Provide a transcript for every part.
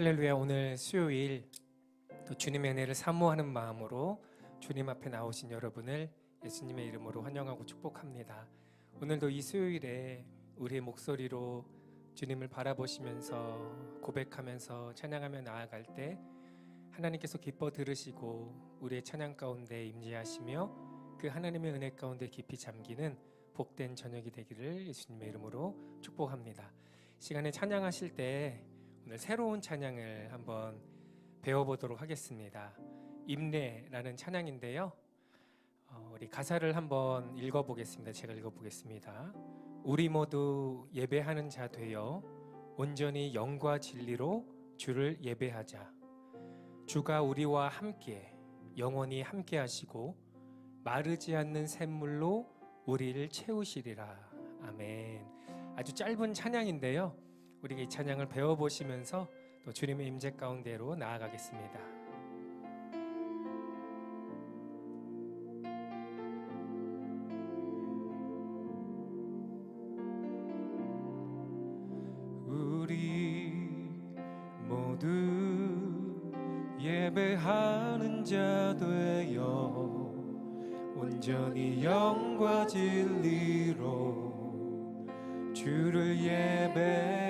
할렐루야 오늘 수요일 또 주님의 은혜를 사모하는 마음으로 주님 앞에 나오신 여러분을 예수님의 이름으로 환영하고 축복합니다. 오늘도 이 수요일에 우리의 목소리로 주님을 바라보시면서 고백하면서 찬양하며 나아갈 때 하나님께서 기뻐 들으시고 우리의 찬양 가운데 임재하시며 그 하나님의 은혜 가운데 깊이 잠기는 복된 저녁이 되기를 예수님의 이름으로 축복합니다. 시간에 찬양하실 때 오늘 새로운 찬양을 한번 배워보도록 하겠습니다. 임례라는 찬양인데요. 어, 우리 가사를 한번 읽어보겠습니다. 제가 읽어보겠습니다. 우리 모두 예배하는 자 되어 온전히 영과 진리로 주를 예배하자. 주가 우리와 함께 영원히 함께 하시고 마르지 않는 샘물로 우리를 채우시리라. 아멘. 아주 짧은 찬양인데요. 우리가 이 찬양을 배워보시면서 또 주님의 임재 가운데로 나아가겠습니다. 예배하는 자 되어 온전히 영과 진리로 주를 예배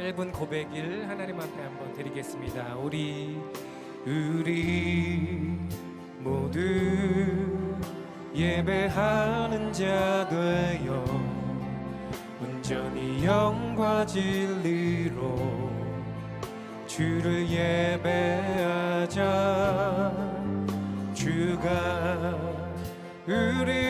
짧은 고백을 하나님 앞에 한번 드리겠습니다. 우리 우리 모두 예배하는 자 되어 온전히 영과 진리로 주를 예배하자 주가 우리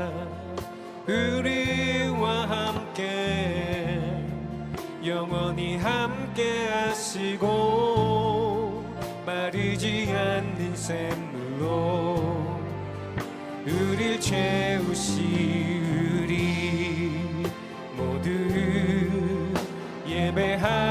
우리와 함께 영원히 함께 하시고 마르지 않는 샘물로 우릴 채우시 우리 모두 예배하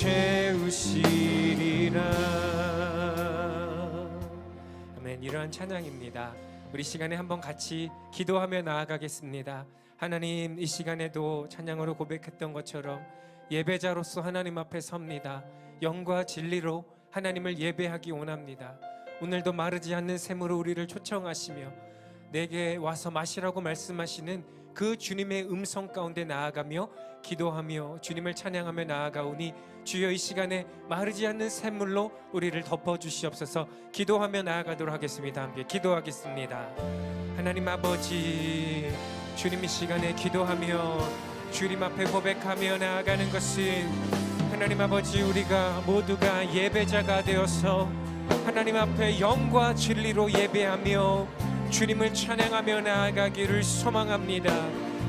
채우시리라. 아멘. 이러한 찬양입니다. 우리 시간에 한번 같이 기도하며 나아가겠습니다. 하나님 이 시간에도 찬양으로 고백했던 것처럼 예배자로서 하나님 앞에 섭니다. 영과 진리로 하나님을 예배하기 원합니다. 오늘도 마르지 않는 샘으로 우리를 초청하시며 내게 와서 마시라고 말씀하시는 그 주님의 음성 가운데 나아가며 기도하며 주님을 찬양하며 나아가오니 주여 이 시간에 마르지 않는 샘물로 우리를 덮어 주시옵소서. 기도하며 나아가도록 하겠습니다. 함께 기도하겠습니다. 하나님 아버지 주님 이 시간에 기도하며 주님 앞에 고백하며 나아가는 것은 하나님 아버지 우리가 모두가 예배자가 되어서 하나님 앞에 영과 진리로 예배하며 주님을 찬양하며 나아가기를 소망합니다.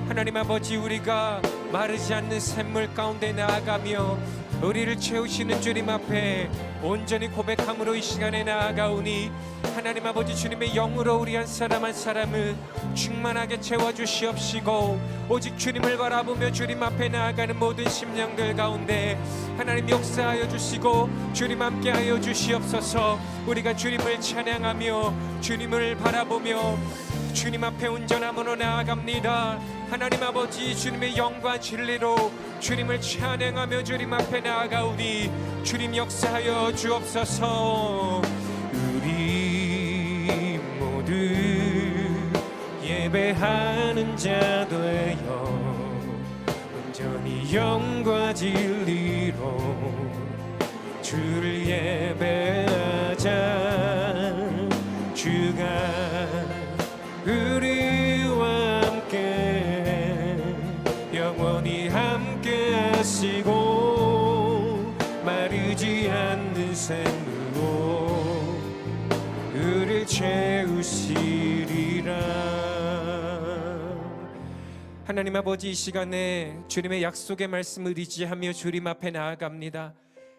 하나님 아버지 우리가 마르지 않는 샘물 가운데 나아가며 우리를 채우시는 주님 앞에 온전히 고백함으로 이 시간에 나아가오니 하나님 아버지 주님의 영으로 우리 한 사람 한 사람을 충만하게 채워주시옵시고 오직 주님을 바라보며 주님 앞에 나아가는 모든 심령들 가운데 하나님 역사하여 주시고 주님 함께하여 주시옵소서. 우리가 주님을 찬양하며 주님을 바라보며 주님 앞에 온전함으로 나아갑니다. 하나님 아버지 주님의 영과 진리로 주님을 찬양하며 주님 앞에 나아가오니 주님 역사하여 주옵소서. 우리 모두 예배하는 자 되어 온전히 영과 진리로 주를 예배하자 주가 샘으로 우리를 채우시리라 하나님 아버지 이 시간에 주님의 약속의 말씀을 의지하며 주님 앞에 나아갑니다.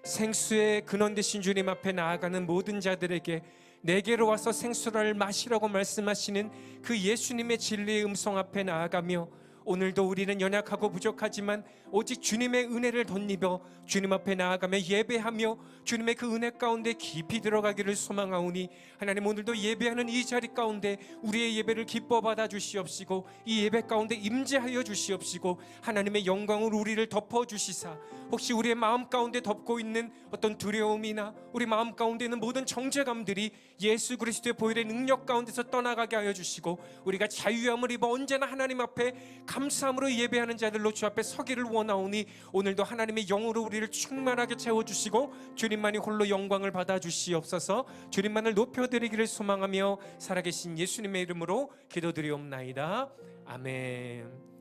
생수의 근원 되신 주님 앞에 나아가는 모든 자들에게 내게로 와서 생수를 마시라고 말씀하시는 그 예수님의 진리의 음성 앞에 나아가며 오늘도 우리는 연약하고 부족하지만 오직 주님의 은혜를 덧입어 주님 앞에 나아가며 예배하며 주님의 그 은혜 가운데 깊이 들어가기를 소망하오니 하나님 오늘도 예배하는 이 자리 가운데 우리의 예배를 기뻐 받아 주시옵시고 이 예배 가운데 임재하여 주시옵시고 하나님의 영광으로 우리를 덮어 주시사 혹시 우리의 마음 가운데 덮고 있는 어떤 두려움이나 우리 마음 가운데 있는 모든 정죄감들이 예수 그리스도의 보혈의 능력 가운데서 떠나가게 하여 주시고 우리가 자유함을 입어 언제나 하나님 앞에 감사함으로 예배하는 자들로 주 앞에 서기를 원하오니 오늘도 하나님의 영으로 우리를 충만하게 채워 주시고 주님만이 홀로 영광을 받아 주시옵소서 주님만을 높여 드리기를 소망하며 살아계신 예수님의 이름으로 기도드리옵나이다. 아멘.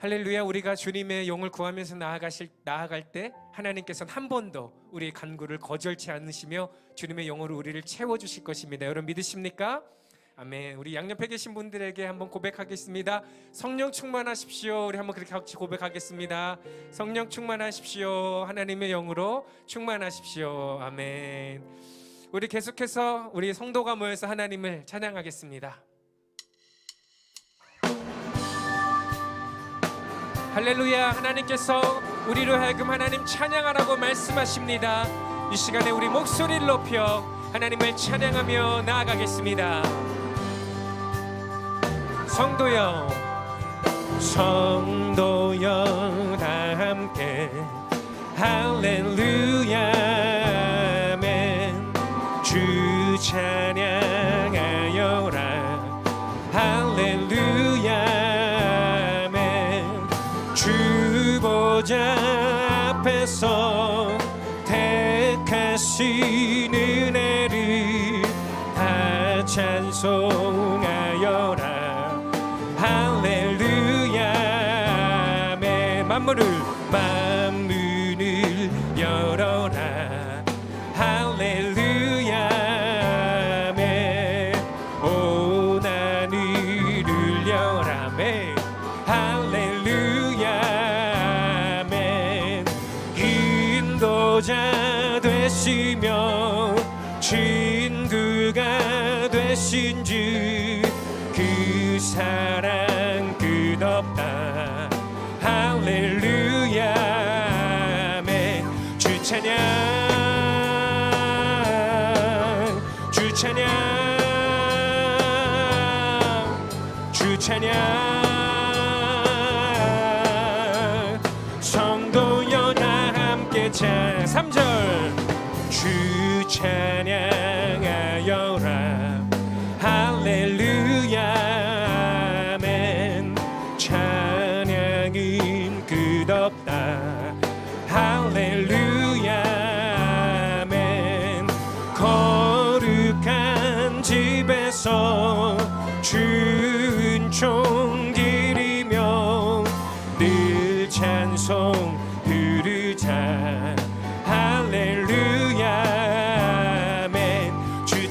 할렐루야 우리가 주님의 영을 구하면서 나아가실 나아갈 때 하나님께서는 한 번도 우리의 간구를 거절치 않으시며 주님의 영으로 우리를 채워 주실 것입니다. 여러분 믿으십니까? 아멘. 우리 양옆에 계신 분들에게 한번 고백하겠습니다. 성령 충만하십시오. 우리 한번 그렇게 같이 고백하겠습니다. 성령 충만하십시오. 하나님의 영으로 충만하십시오. 아멘. 우리 계속해서 우리 성도가 모여서 하나님을 찬양하겠습니다. 할렐루야. 하나님께서 우리로 하여금 하나님 찬양하라고 말씀하십니다. 이 시간에 우리 목소리를 높여 하나님을 찬양하며 나아가겠습니다. 성도여 성도여 다 함께. 할렐루야. 아멘. 주 찬양 하신 은혜를 다 찬송하여라. 할렐루야. 아멘 만물을 만 찬양 성도여 나 함께 찬 3절. 주 찬양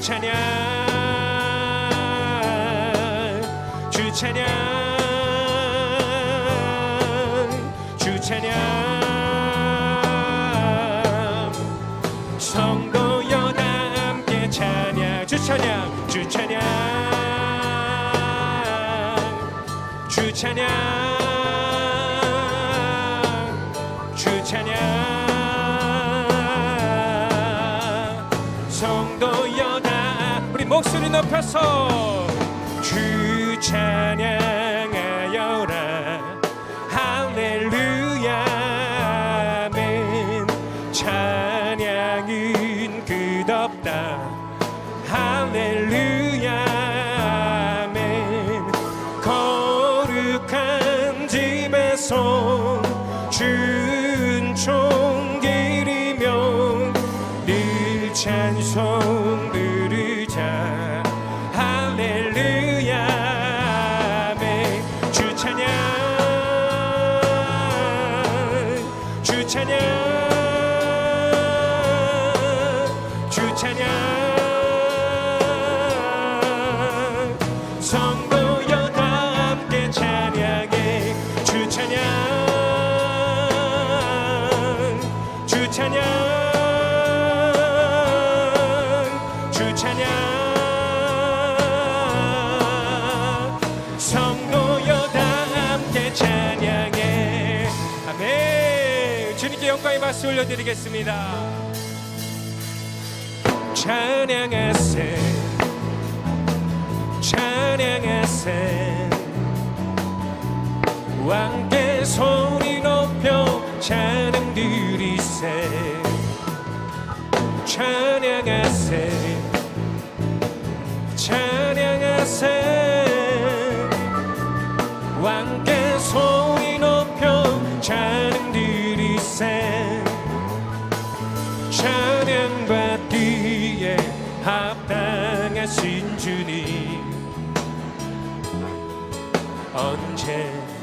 주 찬양 주 찬양 주 찬양 성도여 다 함께 찬양 주 찬양 주 찬양 주 찬양 목소리 높여서 주 찬양하여라 할렐루야. 아멘. 찬양은 끝없다. 할렐루야 박수 올려드리겠습니다. 찬양하세. 찬양하세. 왕께 소리 높여 찬양 드리세. 찬양하세. 찬양하세. 왕께 소리 높여 찬양 합당하신 주님 언제나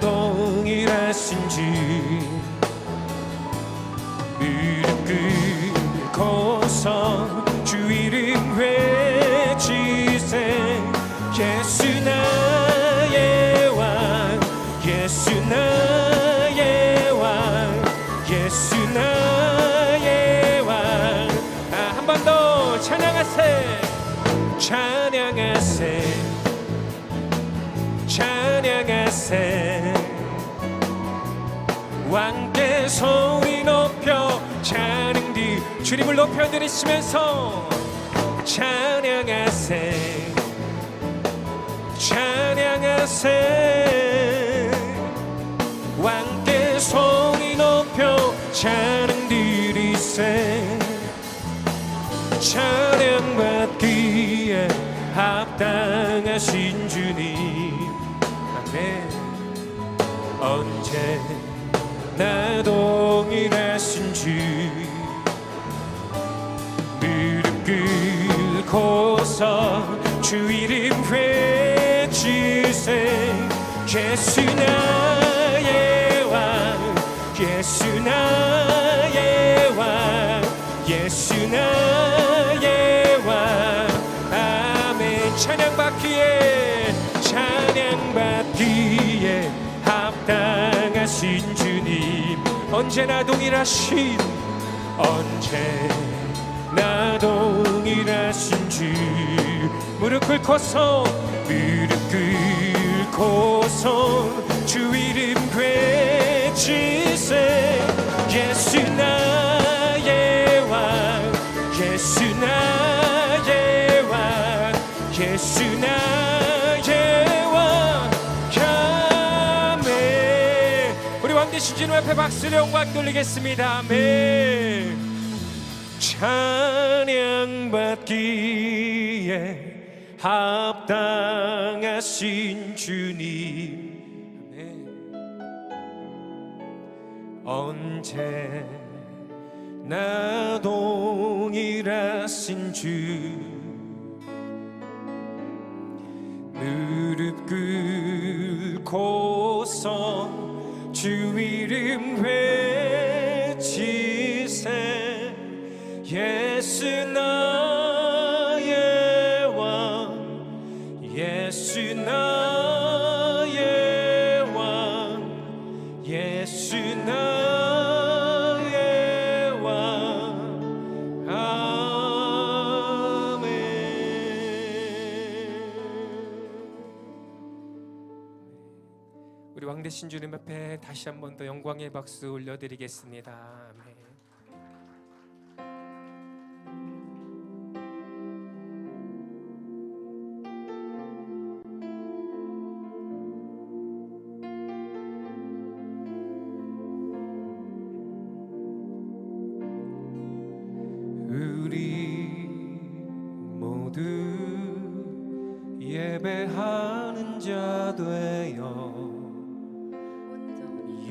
동일하신 주? 무릎 꿇고서 왕께 소리 높여 찬양 뒤 주님을 높여 드리시면서 찬양하세. 찬양하세. 왕께 소리 높여 찬양 드리세. 찬양받기에 합당하신 언제나 동일하신 주 무릎 꿇고서 주 이름 외치세 예수 나 언제나 동일하신 언제나 동일하신 주 무릎 꿇고서 무릎 꿇고서 주 이름 외치세. 예수 나의 왕 예수 나의 왕 예수 나의 대신 주님 앞에 박수로 영광 돌리겠습니다. 아멘. 찬양받기에 합당하신 주님. 아멘. 언제 나 동일하신 주. 무릎 꿇고서 주 이름 외치세. 예수 나의 왕 예수 나 대신 주님 앞에 다시 한 번 더 영광의 박수 올려드리겠습니다. 아멘. 예배하는 자 되어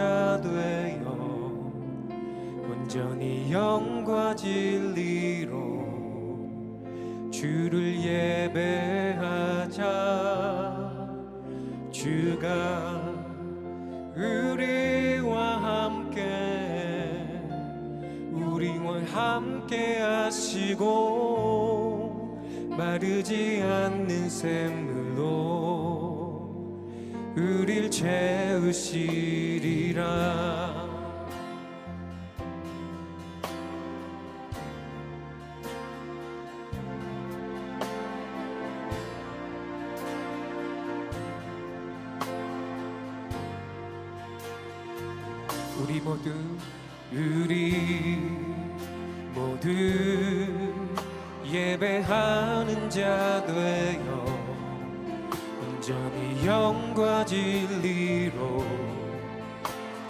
자 되어 온전히 영과 진리로 주를 예배하자. 주가 우리와 함께 우리와 함께 하시고 마르지 않는 샘물로 우릴 채우시 리라 우리 모두 우리 모두 예배하는 자 되어 온전히 영과 진리로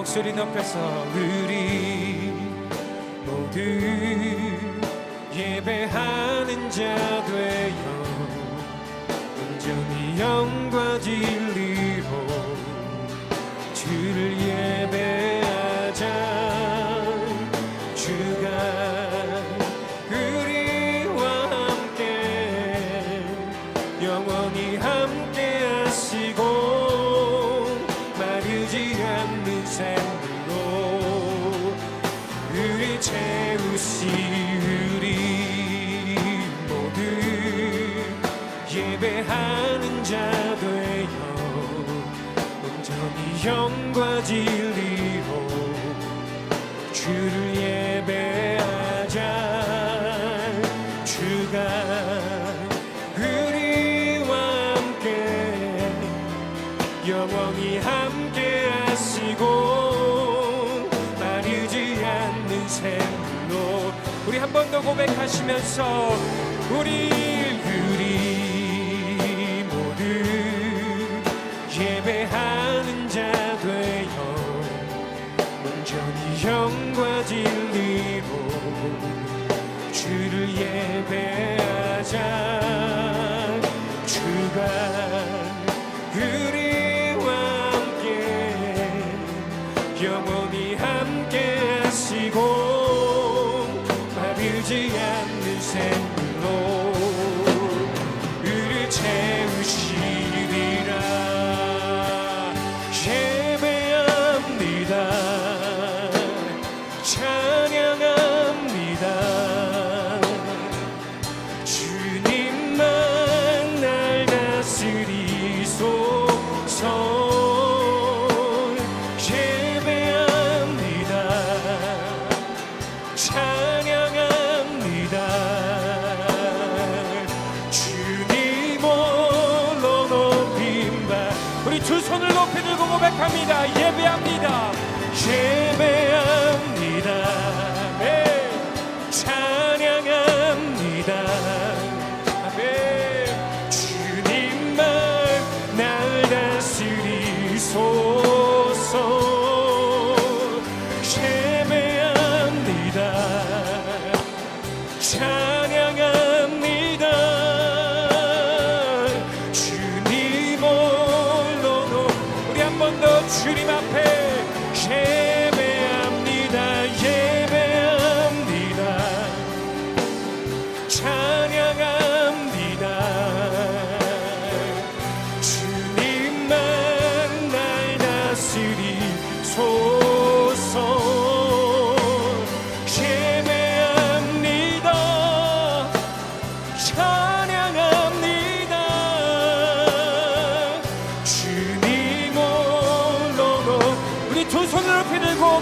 목소리 높여서 우리 모두 예배하는 자 되어 온전히 영과 진리로 주를 예배하자. 주가 진리로 주를 예배하자. 주가 우리와 함께 영원히 함께 하시고 마르지 않는 샘로 우리 한 번 더 고백하시면서 우리 우리 영과 진리로 주를 예배하자 다스리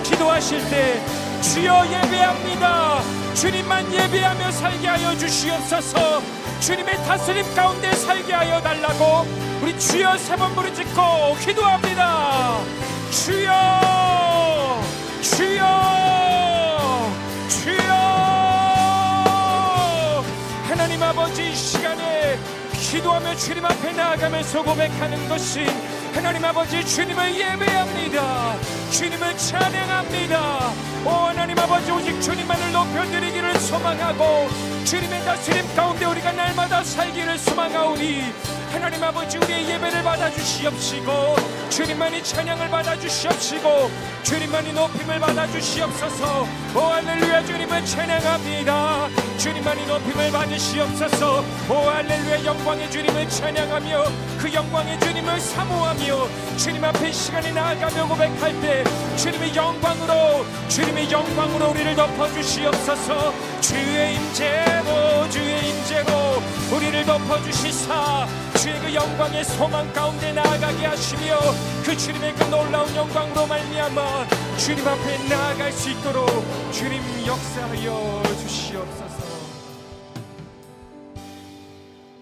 기도하실 때 주여 예배합니다. 주님만 예배하며 살게 하여 주시옵소서. 주님의 다스림 가운데 살게 하여 달라고 우리 주여 세 번 부르짖고 기도합니다. 주여 주여 주여. 하나님 아버지 이 시간에 기도하며 주님 앞에 나아가면서 고백하는 것이 하나님 아버지 주님을 예배합니다 주님을 찬양합니다. 오 하나님 아버지 오직 주님만을 높여드리기를 소망하고 주님의 다스림 가운데 우리가 날마다 살기를 소망하오니 하나님 아버지 우리의 예배를 받아주시옵시고 주님만이 찬양을 받아주시옵시고 주님만이 높임을 받아주시옵소서. 오 할렐루야 주님을 찬양합니다. 주님만이 높임을 받으시옵소서. 오 할렐루야 영광의 주님을 찬양하며 그 영광의 주님을 사모하며 주님 앞에 이 시간에 나아가며 고백할 때 주님의 영광으로 주님의 영광으로 우리를 덮어주시옵소서. 주의 임재로 주의 임재로 우리를 덮어주시사. 주의 그 영광의 소망 가운데 나아가게 하시며 그 주님의 그 놀라운 영광으로 말미암아 주님 앞에 나아갈 수 있도록 주님 역사하여 주시옵소서